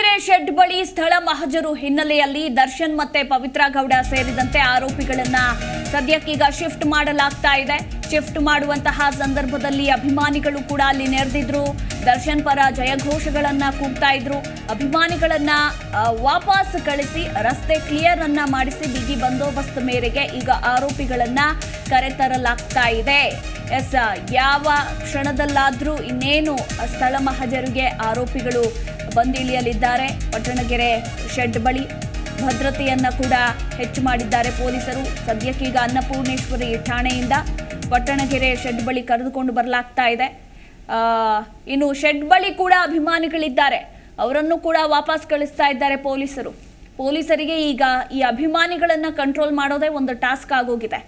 Pattanagere shed ಬಳಿ ಸ್ಥಳ ಮಹಜರು ಹಿನ್ನೆಲೆಯಲ್ಲಿ ದರ್ಶನ್ ಮತ್ತೆ ಪವಿತ್ರ ಗೌಡ ಸೇರಿದಂತೆ ಆರೋಪಿಗಳನ್ನ ಸದ್ಯಕ್ಕೀಗ ಶಿಫ್ಟ್ ಮಾಡಲಾಗ್ತಾ ಇದೆ. ಶಿಫ್ಟ್ ಮಾಡುವಂತಹ ಸಂದರ್ಭದಲ್ಲಿ ಅಭಿಮಾನಿಗಳು ಕೂಡ ಅಲ್ಲಿ ನೆರೆದಿದ್ರು. ದರ್ಶನ್ ಪರ ಜಯಘೋಷಗಳನ್ನ ಕೂಗ್ತಾ ಇದ್ರು. ಅಭಿಮಾನಿಗಳನ್ನ ವಾಪಸ್ ಕಳಿಸಿ ರಸ್ತೆ ಕ್ಲಿಯರ್ ಅನ್ನ ಮಾಡಿಸಿ ಬಿಗಿ ಬಂದೋಬಸ್ತ್ ಮೇರೆಗೆ ಈಗ ಆರೋಪಿಗಳನ್ನ ಕರೆತರಲಾಗ್ತಾ ಇದೆ. ಎಸ್, ಯಾವ ಕ್ಷಣದಲ್ಲಾದ್ರೂ ಇನ್ನೇನು ಸ್ಥಳ ಮಹಜರಿಗೆ ಆರೋಪಿಗಳು ಬಂದಿಳಿಯಲಿದ್ದಾರೆ. ಪಟ್ಟಣಗೆರೆ ಶೆಡ್ ಬಳಿ ಭದ್ರತೆಯನ್ನ ಕೂಡ ಹೆಚ್ಚು ಮಾಡಿದ್ದಾರೆ ಪೊಲೀಸರು. ಸದ್ಯಕ್ಕೀಗ ಅನ್ನಪೂರ್ಣೇಶ್ವರಿ ಠಾಣೆಯಿಂದ ಪಟ್ಟಣಗೆರೆ ಶೆಡ್ ಬಳಿ ಕರೆದುಕೊಂಡು ಬರಲಾಗ್ತಾ ಇದೆ. ಇನ್ನು ಶೆಡ್ ಬಳಿ ಕೂಡ ಅಭಿಮಾನಿಗಳಿದ್ದಾರೆ. ಅವರನ್ನು ಕೂಡ ವಾಪಸ್ ಕಳಿಸ್ತಾ ಇದ್ದಾರೆ ಪೊಲೀಸರು. ಪೊಲೀಸರಿಗೆ ಈಗ ಈ ಅಭಿಮಾನಿಗಳನ್ನು ಕಂಟ್ರೋಲ್ ಮಾಡೋದೇ ಒಂದು ಟಾಸ್ಕ್ ಆಗೋಗಿದೆ.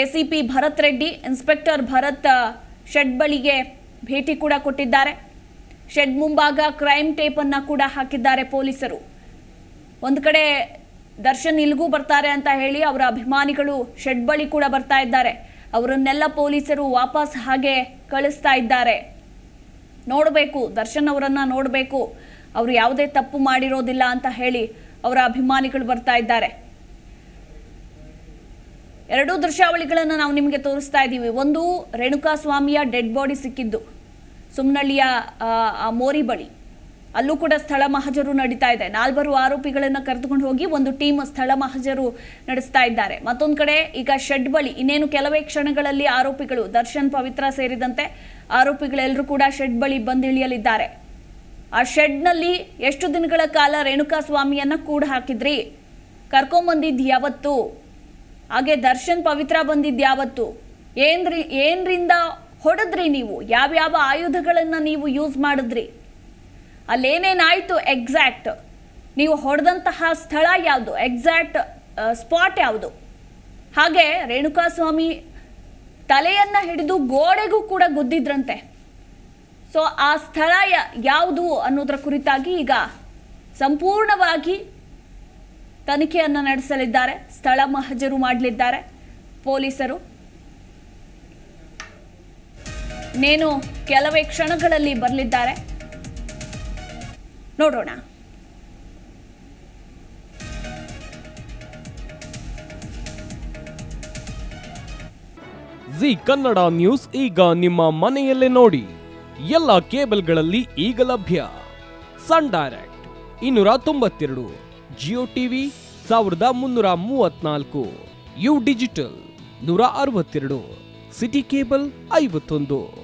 ACP Bharath Reddy inspector Bharath shed ಬಳಿಗೆ ಭೇಟಿ ಕೂಡ ಕೊಟ್ಟಿದ್ದಾರೆ. ಶೆಡ್ ಮುಂಭಾಗ ಕ್ರೈಮ್ ಟೇಪ್ ಅನ್ನ ಕೂಡ ಹಾಕಿದ್ದಾರೆ ಪೊಲೀಸರು. ಒಂದು ಕಡೆ ದರ್ಶನ್ ಇಲ್ಲಿಗೂ ಬರ್ತಾರೆ ಅಂತ ಹೇಳಿ ಅವರ ಅಭಿಮಾನಿಗಳು ಶೆಡ್ ಬಳಿ ಕೂಡ ಬರ್ತಾ ಇದ್ದಾರೆ. ಅವರನ್ನೆಲ್ಲ ಪೊಲೀಸರು ವಾಪಸ್ ಹಾಗೆ ಕಳಿಸ್ತಾ ಇದ್ದಾರೆ. ನೋಡಬೇಕು, ದರ್ಶನ್ ಅವರನ್ನ ನೋಡಬೇಕು. ಅವರು ಯಾವುದೇ ತಪ್ಪು ಮಾಡಿರೋದಿಲ್ಲ ಅಂತ ಹೇಳಿ ಅವರ ಅಭಿಮಾನಿಗಳು ಬರ್ತಾ ಇದ್ದಾರೆ. ಎರಡೂ ದೃಶ್ಯಾವಳಿಗಳನ್ನು ನಾವು ನಿಮಗೆ ತೋರಿಸ್ತಾ ಇದ್ದೀವಿ ಒಂದು ರೇಣುಕಾ ಸ್ವಾಮಿಯ ಡೆಡ್ ಬಾಡಿ ಸಿಕ್ಕಿದ್ದು. ಸುಮ್ನಳ್ಳಿಯ ಮೋರಿ ಬಳಿ. ಅಲ್ಲೂ ಕೂಡ ಸ್ಥಳ ಮಹಜರು ನಡೀತಾ ಇದೆ. ನಾಲ್ವರು ಆರೋಪಿಗಳನ್ನು ಕರೆದುಕೊಂಡು ಹೋಗಿ ಒಂದು ಟೀಮ್ ಸ್ಥಳ ಮಹಜರು ನಡೆಸ್ತಾ ಇದ್ದಾರೆ. ಮತ್ತೊಂದು ಕಡೆ ಈಗ ಶೆಡ್ ಬಳಿ ಇನ್ನೇನು ಕೆಲವೇ ಕ್ಷಣಗಳಲ್ಲಿ ಆರೋಪಿಗಳು ದರ್ಶನ್ ಪವಿತ್ರ ಸೇರಿದಂತೆ ಆರೋಪಿಗಳೆಲ್ಲರೂ ಕೂಡ ಶೆಡ್ ಬಳಿ ಬಂದಿಳಿಯಲಿದ್ದಾರೆ. ಆ ಶೆಡ್ನಲ್ಲಿ ಎಷ್ಟು ದಿನಗಳ ಕಾಲ ರೇಣುಕಾ ಸ್ವಾಮಿಯನ್ನ ಕೂಡ ಹಾಕಿದ್ರಿ? ಕರ್ಕೊಂಬಂದಿದ್ದು ಯಾವತ್ತು? ಹಾಗೆ ದರ್ಶನ್ ಪವಿತ್ರ ಬಂದಿದ್ದು ಯಾವತ್ತು? ಏನ್ರಿ, ಏನ್ರಿಂದ ಹೊಡೆದ್ರಿ ನೀವು? ಯಾವ್ಯಾವ ಆಯುಧಗಳನ್ನು ನೀವು ಯೂಸ್ ಮಾಡಿದ್ರಿ? ಅಲ್ಲೇನೇನಾಯಿತು ಎಕ್ಸಾಕ್ಟ್ ನೀವು ಹೊಡೆದಂತಹ ಸ್ಥಳ ಯಾವುದು? ಎಕ್ಸಾಕ್ಟ್ ಸ್ಪಾಟ್ ಯಾವುದು? ಹಾಗೆ ರೇಣುಕಾ ಸ್ವಾಮಿ ತಲೆಯನ್ನ ಹಿಡಿದು ಗೋಡೆಗೂ ಕೂಡ ಗುದ್ದಿದ್ರಂತೆ. ಸೊ ಆ ಸ್ಥಳ ಯಾವುದು ಅನ್ನೋದರ ಕುರಿತಾಗಿ ಈಗ ಸಂಪೂರ್ಣವಾಗಿ ತನಿಖೆಯನ್ನು ನಡೆಸಲಿದ್ದಾರೆ. ಸ್ಥಳ ಮಹಜರು ಮಾಡಲಿದ್ದಾರೆ. ಪೊಲೀಸರು. ಇನ್ನೇನು ಕೆಲವೇ ಕ್ಷಣಗಳಲ್ಲಿ ಬರಲಿದ್ದಾರೆ. ನೋಡೋಣ. ಜಿ ಕನ್ನಡ ನ್ಯೂಸ್ ಈಗ ನಿಮ್ಮ ಮನೆಯಲ್ಲೇ ನೋಡಿ. ಎಲ್ಲ ಕೇಬಲ್ಗಳಲ್ಲಿ ಈಗ ಲಭ್ಯ. ಸನ್ ಡೈರೆಕ್ಟ್ ಇನ್ನೂರ ತೊಂಬತ್ತೆರಡು, ಜಿಯೋ ಟಿವಿ ಸಾವಿರದ ಮುನ್ನೂರ ಮೂವತ್ನಾಲ್ಕು ಯು ಡಿಜಿಟಲ್ ನೂರ ಅರವತ್ತೆರಡು, ಸಿಟಿ ಕೇಬಲ್ ಐವತ್ತೊಂದು.